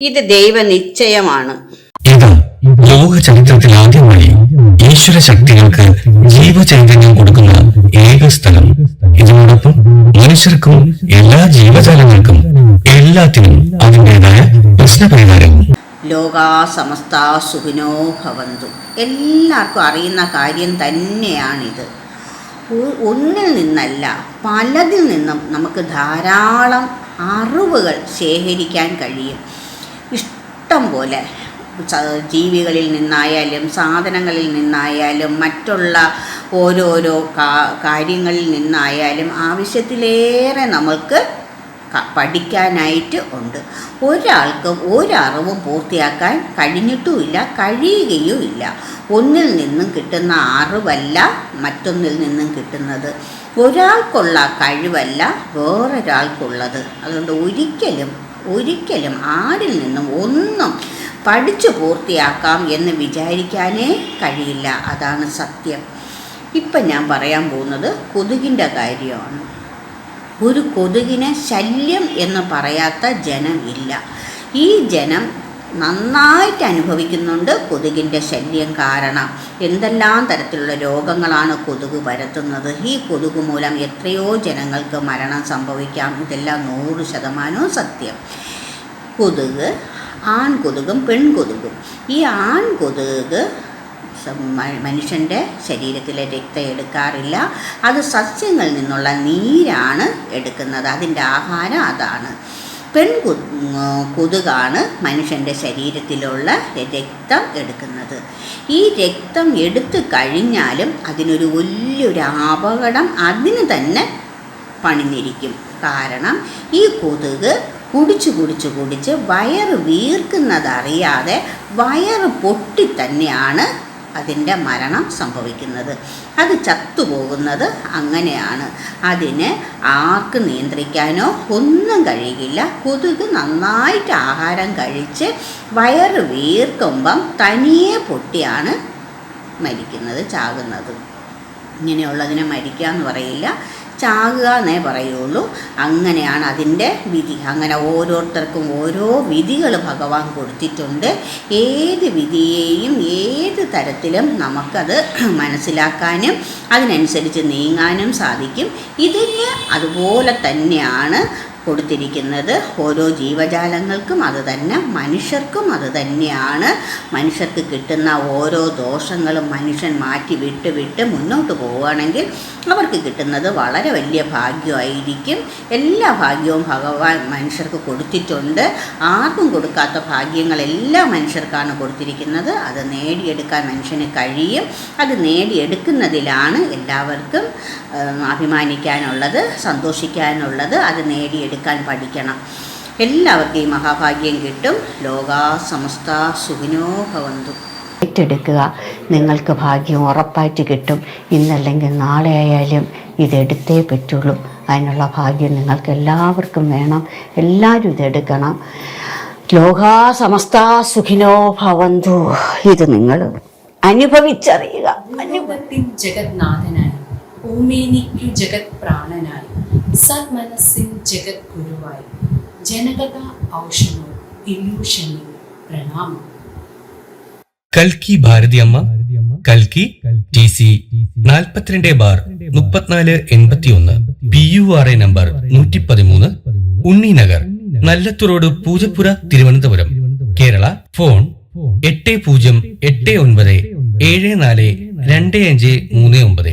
ഇത് ദൈവനിശ്ചയമാണ്. ഇത് ലോക ചരിത്രത്തിൽ ആദ്യമായി ഈശ്വര ശക്തികൾക്ക് ജീവചൈതന്യം കൊടുക്കുന്ന ഏക സ്ഥലം. ഇതിനോടൊപ്പം മനുഷ്യർക്കും എല്ലാ ജീവജാലങ്ങൾക്കും എല്ലാത്തിനും അതിന്റെതായ പ്രശ്നപരിഹാരവും ലോകാ സമസ്ത സുഖിനോ ഭവന്തു. എല്ലാവർക്കും അറിയുന്ന കാര്യം തന്നെയാണിത്. ഒന്നിൽ നിന്നല്ല പലതിൽ നിന്നും നമുക്ക് ധാരാളം അറിവുകൾ ശേഖരിക്കാൻ കഴിയും. ഇഷ്ടം പോലെ. ജീവികളിൽ നിന്നായാലും സാധനങ്ങളിൽ നിന്നായാലും മറ്റുള്ള ഓരോരോ കാര്യങ്ങളിൽ നിന്നായാലും ആവശ്യത്തിലേറെ നമുക്ക് പഠിക്കാനായിട്ട് ഉണ്ട്. ഒരാൾക്ക് ഒരറിവും പൂർത്തിയാക്കാൻ കഴിഞ്ഞിട്ടുമില്ല കഴിയുകയുമില്ല. ഒന്നിൽ നിന്നും കിട്ടുന്ന അറിവല്ല മറ്റൊന്നിൽ നിന്നും കിട്ടുന്നത്. ഒരാൾക്കുള്ള കഴിവല്ല വേറൊരാൾക്കുള്ളത്. അതുകൊണ്ട് ഒരിക്കലും ഒരിക്കലും ആരിൽ നിന്നും ഒന്നും പഠിച്ചു പൂർത്തിയാക്കാം എന്ന് വിചാരിക്കാനേ കഴിയില്ല. അതാണ് സത്യം. ഇപ്പം ഞാൻ പറയാൻ പോകുന്നത് കൊതുകിന്റെ കാര്യമാണ്. ഒരു കൊതുകിന് ശല്യം എന്ന് പറയാത്ത ജനം ഇല്ല. ഈ ജനം നന്നായിട്ട് അനുഭവിക്കുന്നുണ്ട് കൊതുകിന്റെ ശല്യം കാരണം. എന്തെല്ലാം തരത്തിലുള്ള രോഗങ്ങളാണ് കൊതുക് പരത്തുന്നത്? ഈ കൊതുക് മൂലം എത്രയോ ജനങ്ങൾക്ക് മരണം സംഭവിക്കാം. ഇതെല്ലാം നൂറ് ശതമാനവും സത്യം. കൊതുക് ആൺകൊതുകും പെൺകൊതുകും. ഈ ആൺകൊതുക് മനുഷ്യന്റെ ശരീരത്തിലെ രക്തം എടുക്കാറില്ല. അത് സസ്യങ്ങളിൽ നിന്നുള്ള നീരാണ് എടുക്കുന്നത്. അതിന്റെ ആഹാരം അതാണ്. പെൺകു കൊതുകാണ് മനുഷ്യന്റെ ശരീരത്തിലുള്ള രക്തം എടുക്കുന്നത്. ഈ രക്തം എടുത്തു കഴിഞ്ഞാലും അതിനൊരു വലിയൊരു അപകടം അതിന് തന്നെ പണിഞ്ഞിരിക്കും. കാരണം ഈ കൊതുക് കുടിച്ച് കുടിച്ച് കുടിച്ച് വയറ് വീർക്കുന്നതറിയാതെ വയറ് പൊട്ടി തന്നെയാണ് അതിന്റെ മരണം സംഭവിക്കുന്നത്. അത് ചത്തുപോകുന്നത് അങ്ങനെയാണ്. അതിനെ ആർക്ക് നിയന്ത്രിക്കാനോ ഒന്നും കഴിയില്ല. കൊതുക് നന്നായിട്ട് ആഹാരം കഴിച്ച് വയറ് വീർക്കുമ്പം തനിയെ പൊട്ടിയാണ് മരിക്കുന്നത് ചാകുന്നത്. ഇങ്ങനെയുള്ളതിനെ മരിക്കുക എന്ന് പറയില്ല. ചാകുക എന്നേ പറയുള്ളൂ. അങ്ങനെയാണ് അതിന്റെ വിധി. അങ്ങനെ ഓരോരുത്തർക്കും ഓരോ വിധികൾ ഭഗവാൻ കൊടുത്തിട്ടുണ്ട്. ഏത് വിധിയെയും ഏത് തരത്തിലും നമുക്കത് മനസ്സിലാക്കാനും അതിനനുസരിച്ച് നീങ്ങാനും സാധിക്കും. ഇതിന് അതുപോലെ തന്നെയാണ് കൊടുത്തിരിക്കുന്നത്. ഓരോ ജീവജാലങ്ങൾക്കും അത് തന്നെ മനുഷ്യർക്കും അത് തന്നെയാണ്. മനുഷ്യർക്ക് കിട്ടുന്ന ഓരോ ദോഷങ്ങളും മനുഷ്യൻ മാറ്റി വിട്ട് വിട്ട് മുന്നോട്ട് പോവുകയാണെങ്കിൽ അവർക്ക് കിട്ടുന്നത് വളരെ വലിയ ഭാഗ്യമായിരിക്കും. എല്ലാ ഭാഗ്യവും ഭഗവാൻ മനുഷ്യർക്ക് കൊടുത്തിട്ടുണ്ട്. ആർക്കും കൊടുക്കാത്ത ഭാഗ്യങ്ങളെല്ലാം മനുഷ്യർക്കാണ് കൊടുത്തിരിക്കുന്നത്. അത് നേടിയെടുക്കാൻ മനുഷ്യന് കഴിയും. അത് നേടിയെടുക്കുന്നതിലാണ് എല്ലാവർക്കും അഭിമാനിക്കാനുള്ളത് സന്തോഷിക്കാനുള്ളത്. അത് നേടിയെടുക്കാൻ പഠിക്കണം. എല്ലാവർക്കും ഈ മഹാഭാഗ്യം കിട്ടും. ലോകാ സമസ്ത സുഖിനോ ഭവന്തു. ഏറ്റെടുക്കുക. നിങ്ങൾക്ക് ഭാഗ്യം ഉറപ്പായിട്ട് കിട്ടും. ഇന്നല്ലെങ്കിൽ നാളെ ആയാലും ഇതെടുത്തേ പറ്റുള്ളൂ. അതിനുള്ള ഭാഗ്യം നിങ്ങൾക്ക് എല്ലാവർക്കും വേണം. എല്ലാവരും ഇതെടുക്കണം. ലോകാ സമസ്ത സുഖിനോ ഭവന്തു. ഇത് നിങ്ങൾ അനുഭവിച്ചറിയുക. അനുഭവത്തിൽ ജഗത്നാഥനായി ഭൂമേനിക്കു ജഗത് പ്രാണനായി സന്മനസ്സിൻ ജഗദ്ഗുരുവായി ജനകഥ ഔഷധം ഇല്യൂഷനിൽ പ്രണാമം. കൽക്കി ഭാരതിയമ്മ കൽക്കി ടി സി നാൽപ്പത്തിരണ്ട് ബാർ മുപ്പത്തിനാല് എൺപത്തിയൊന്ന്. P you are A number നൂറ്റി പതിമൂന്ന് ഉണ്ണിനഗർ നല്ലത്തുറോഡ് പൂജപ്പുര തിരുവനന്തപുരം. കേരള ഫോൺ എട്ട് പൂജ്യം എട്ട് ഒൻപത് ഏഴ് നാല് രണ്ട് അഞ്ച് മൂന്ന് ഒമ്പത്